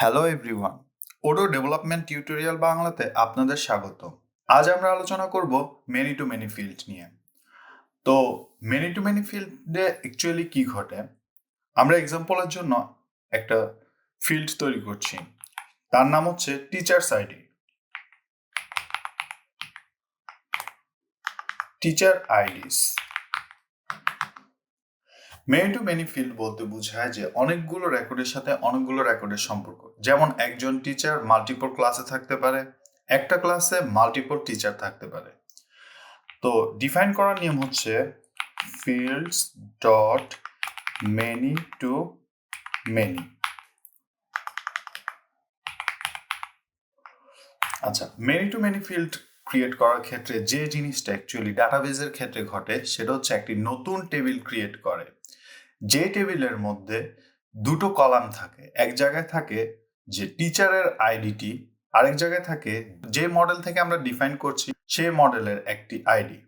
Hello everyone Odoo development tutorial বাংলাতে আপনাদের স্বাগত আজ আমরা আলোচনা করব মেনি টু মেনি ফিল্ড নিয়ে। তো মেনি টু মেনি ফিল্ডে অ্যাকচুয়ালি কি ঘটে? আমরা এক্সাম্পলের জন্য একটা ফিল্ড তৈরি করছি। তার নাম হচ্ছে teachers ID teacher IDs many to many field বলতে বোঝায় যে অনেকগুলো রেকর্ডের সাথে অনেকগুলো রেকর্ডের সম্পর্ক। যেমন একজন টিচার মাল্টিপল ক্লাসে থাকতে পারে, একটা ক্লাসে মাল্টিপল টিচার থাকতে পারে। তো ডিফাইন করার নিয়ম হচ্ছে fields dot many to many আচ্ছা many to many field create করার ক্ষেত্রে যে জিনিসটা অ্যাকচুয়ালি ডাটাবেজের ক্ষেত্রে ঘটে, সেটা হচ্ছে একটি নতুন টেবিল ক্রিয়েট করে। যে টেবিলের মধ্যে দুটো কলাম থাকে, এক জায়গায় থাকে যে টিচারের আইডিটি, আরেক জায়গায় থাকে যে মডেল থেকে আমরা ডিফাইন করছি সেই মডেলের একটি আইডি।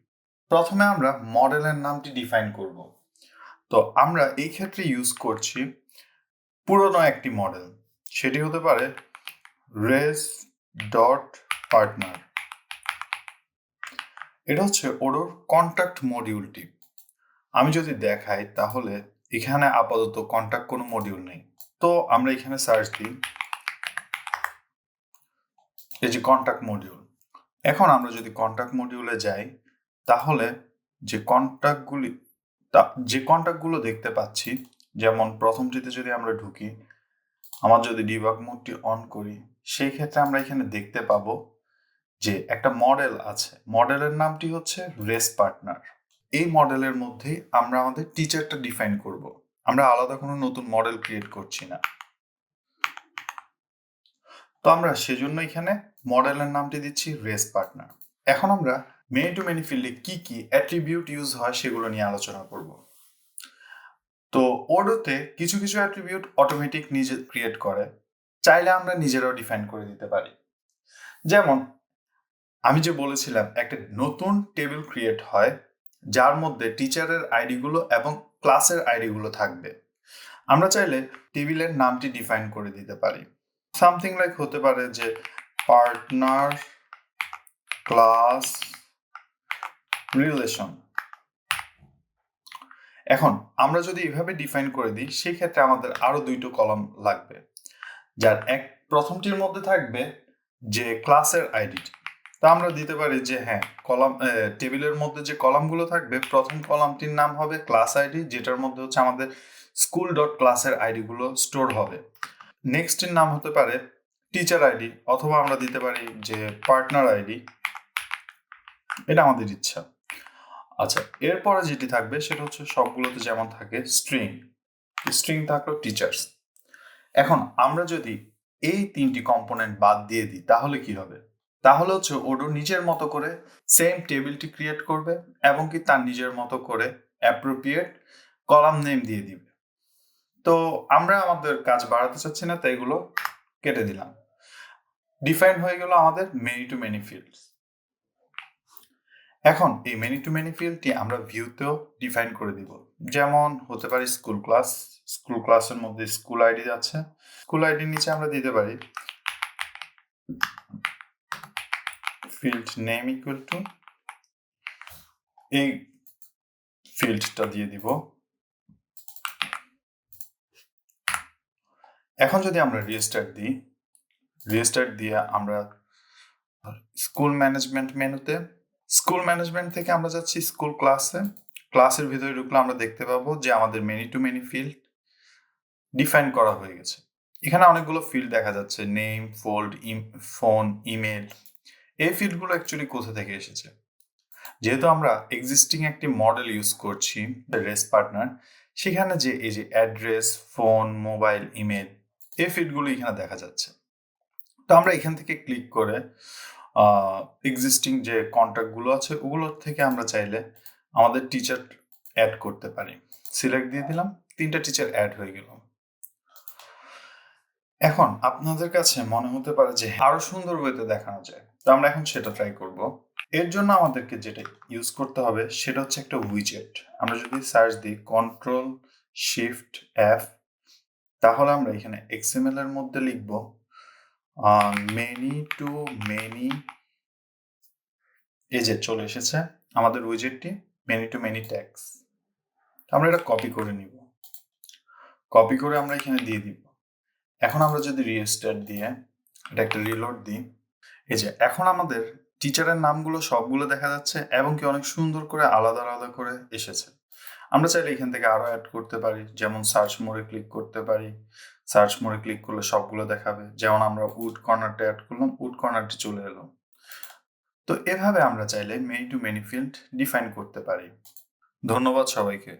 প্রথমে আমরা মডেলের নামটি ডিফাইন করব। তো আমরা এই ক্ষেত্রে ইউজ করছি পুরনো একটি মডেল। সেটি হতে পারে রেস ডট পার্টনার এটা হচ্ছে ওডোর কন্ট্যাক্ট মডিউলটি আমি যদি দেখাই তাহলে এখানে আপাতত কন্ট্যাক্ট কোনো মডিউল নেই। তো আমরা এখানে সার্চ দিই। এই যে কন্ট্যাক্ট মডিউল এখন আমরা যদি কন্ট্যাক্ট মডিউলে যাই, তাহলে যে কন্ট্যাক্টগুলি যে কন্ট্যাক্টগুলো দেখতে পাচ্ছি, যেমন প্রথমটিতে যদি আমরা ঢুকি, আমার যদি ডিবাগ মোডটি অন করি সেই ক্ষেত্রে আমরা এখানে দেখতে পাবো যে একটা মডেল আছে। মডেলের নামটি হচ্ছে রেস পার্টনার এই মডেলের মধ্যে আমরা আমাদের টিচারটা ডিফাইন করব। আমরা আলাদা কোনো নতুন মডেল ক্রিয়েট করছি না। তো আমরা সেজন্য এখানে মডেলের নামটি দিচ্ছি রেস পার্টনার এখন আমরা মেনি টু মেনি ফিল্ডে কি কি অ্যাট্রিবিউট ইউজ হয় সেগুলো নিয়ে আলোচনা করব। তো ওডোতে কিছু কিছু অ্যাট্রিবিউট অটোমেটিক নিজে ক্রিয়েট করে, চাইলে আমরা নিজেরাও ডিফাইন করে দিতে পারি। যেমন, আমি যে বলেছিলাম, একটা নতুন টেবিল ক্রিয়েট হয় যার মধ্যে টিচারের আইডিগুলো এবং ক্লাসের আইডিগুলো থাকবে। আমরা চাইলে টেবিলের নামটি ডিফাইন করে দিতে পারি। সামথিং লাইক হতে পারে যে পার্টনার ক্লাস রিলেশন এখন আমরা যদি এভাবে ডিফাইন করে দিই সেই ক্ষেত্রে আমাদের আরও দুইটো কলাম লাগবে। যার এক প্রথমটির মধ্যে থাকবে যে ক্লাসের আইডিটি তা আমরা দিতে পারি যে হ্যাঁ কলাম টেবিলের মধ্যে যে কলামগুলো থাকবে, প্রথম কলামটির নাম হবে ক্লাস আইডি, যেটার মধ্যে হচ্ছে আমাদের স্কুল ডট ক্লাসের আইডিগুলো স্টোর হবে। নেক্সটের নাম হতে পারে টিচার আইডি, অথবা আমরা দিতে পারি যে পার্টনার আইডি। এটা আমাদের ইচ্ছা। আচ্ছা এরপরে যেটি থাকবে, সেটা হচ্ছে সবগুলোতে যেমন থাকে স্ট্রিং স্ট্রিং থাকল টিচার্স এখন আমরা যদি এই তিনটি কম্পোনেন্ট বাদ দিয়ে দিই, তাহলে কি হবে? তাহলে হচ্ছে ওডো নিজের মতো করে সেম টেবিলটি ক্রিয়েট করবে এবং কি তার নিজের মতো করে অ্যাপ্রোপ্রিয়েট কলাম নেম দিয়ে দিবে। তো আমরা আমাদের কাজ বাড়াতে চাচ্ছি না, তাই এগুলো কেটে দিলাম। ডিফাইন হয়ে গেল আমাদের মেনি টু মেনি ফিল্ড এখন এই মেনি টু মেনি ফিল্ডটি আমরা ভিউতেও ডিফাইন করে দিব। যেমন হতে পারে স্কুল ক্লাস স্কুল ক্লাসের মধ্যে স্কুল আইডি যাচ্ছে স্কুল আইডির নিচে আমরা দিতে পারি field name equal to এই ফিল্ডটা দিয়ে দিব। এখন যদি আমরা রিস্টার্ট দিই রিস্টার্ট দিয়ে আমরা স্কুল ম্যানেজমেন্ট মেনুতে স্কুল ম্যানেজমেন্ট থেকে আমরা যাচ্ছি স্কুল ক্লাসে ক্লাসের ভিতরে ঢুকলে আমরা দেখতে পাবো যে আমাদের many to many field define করা হয়ে গেছে। এখানে অনেকগুলো ফিল্ড দেখা যাচ্ছে নেম ফোল্ড ফোন ইমেল এই ফিল্ডগুলো অ্যাকচুয়ালি কোথা থেকে এসেছে? যেহেতু আমরা এক্সিস্টিং একটি মডেল ইউজ করছি রেস পার্টনার সেখানে যে এই যে অ্যাড্রেস ফোন মোবাইল ইমেল এই ফিল্ডগুলো এখানে দেখা যাচ্ছে। তো আমরা এখান থেকে ক্লিক করে এক্সিস্টিং যে কন্ট্যাক্টগুলো আছে, ওগুলোর থেকে আমরা চাইলে আমাদের টিচার অ্যাড করতে পারি। সিলেক্ট দিয়ে দিলাম, তিনটা টিচার অ্যাড হয়ে গেল। এখন আপনাদের কাছে মনে হতে পারে যে, আরও সুন্দর ওয়েতে দেখানো যায়। তো আমরা এখন সেটা ট্রাই করব। এর জন্য আমাদেরকে যেটা ইউজ করতে হবে সেটা হচ্ছে একটা উইজেট আমরা যদি সার্চ দিই কন্ট্রোল শিফট এফ তাহলে আমরা এখানে এক্সএমএল এর মধ্যে লিখব মেনি টু মেনি এই যে চলে এসেছে আমাদের উইজেটটি মেনি টু মেনি ট্যাক্স আমরা এটা কপি করে নিব। কপি করে আমরা এখানে দিয়ে দিব। এখন আমরা যদি রিস্টার্ট দিয়ে এটা একটা রিলোড দিই এই যে এখন আমাদের টিচারের নামগুলো সবগুলো দেখা যাচ্ছে এবং কি অনেক সুন্দর করে আলাদা আলাদা করে এসেছে। আমরা চাইলে এখান থেকে আরও অ্যাড করতে পারি, যেমন সার্চ মোড়ে ক্লিক করতে পারি। সার্চ মোড়ে ক্লিক করলে সবগুলো দেখাবে। যেমন আমরা উড কর্নারটা অ্যাড করলাম উড কর্নারটি চলে এলো। তো এভাবে আমরা চাইলে many to many field define করতে পারি। ধন্যবাদ সবাইকে।